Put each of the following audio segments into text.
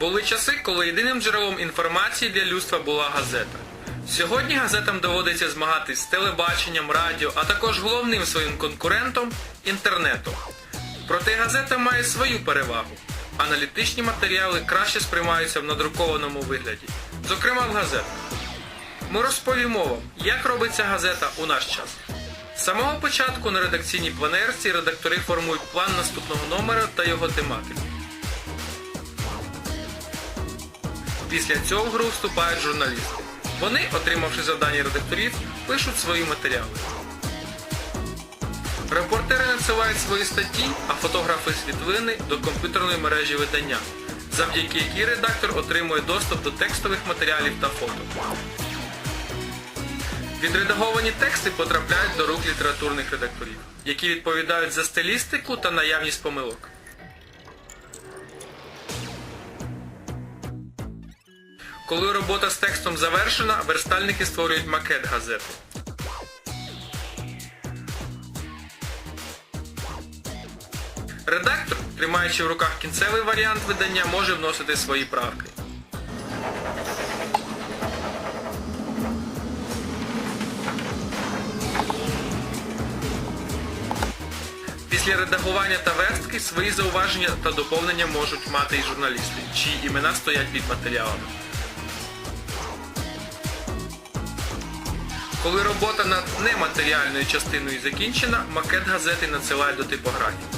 Були часи, коли єдиним джерелом інформації для людства була газета. Сьогодні газетам доводиться змагатись з телебаченням, радіо, а також головним своїм конкурентом інтернетом. Проте газета має свою перевагу. Аналітичні матеріали краще сприймаються в надрукованому вигляді, зокрема в газетах. Ми розповімо вам, як робиться газета у наш час. З самого початку на редакційній планерці редактори формують план наступного номера та його тематику. Після цього в гру вступають журналісти. Вони, отримавши завдання редакторів, пишуть свої матеріали. Репортери надсилають свої статті, а фотографи світлини до комп'ютерної мережі видання, завдяки якій редактор отримує доступ до текстових матеріалів та фото. Відредаговані тексти потрапляють до рук літературних редакторів, які відповідають за стилістику та наявність помилок. Коли робота з текстом завершена, верстальники створюють макет газети. Редактор, тримаючи в руках кінцевий варіант видання, може вносити свої правки. Після редагування та верстки свої зауваження та доповнення можуть мати і журналісти, чиї імена стоять під матеріалами. Коли робота над нематеріальною частиною закінчена, макет газети надсилають до типографії.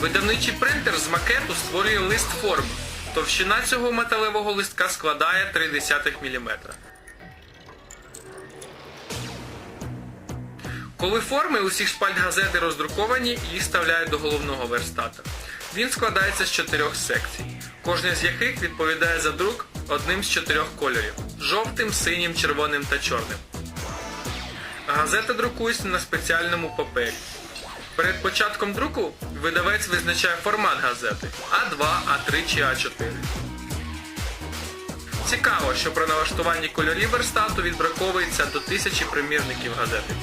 Видавничий принтер з макету створює лист форми. Товщина цього металевого листка складає 0,3 мм. Коли форми усіх шпальт газети роздруковані, їх вставляють до головного верстата. Він складається з чотирьох секцій, кожна з яких відповідає за друк одним з чотирьох кольорів жовтим, синім, червоним та чорним. Газета друкується на спеціальному папері. Перед початком друку видавець визначає формат газети А2, А3 чи А4. Цікаво, що при налаштуванні кольорів верстату відбраковується до тисячі примірників газети.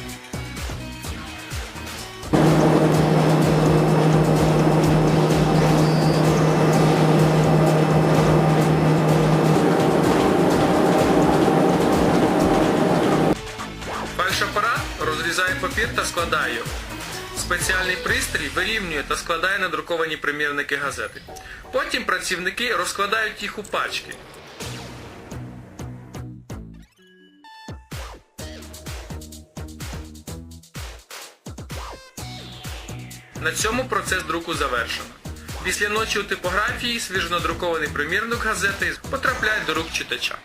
Розрізає папір та складає його. Спеціальний пристрій вирівнює та складає надруковані примірники газети. Потім працівники розкладають їх у пачки. На цьому процес друку завершено. Після ночі у типографії свіжонадрукований примірник газети потрапляє до рук читача.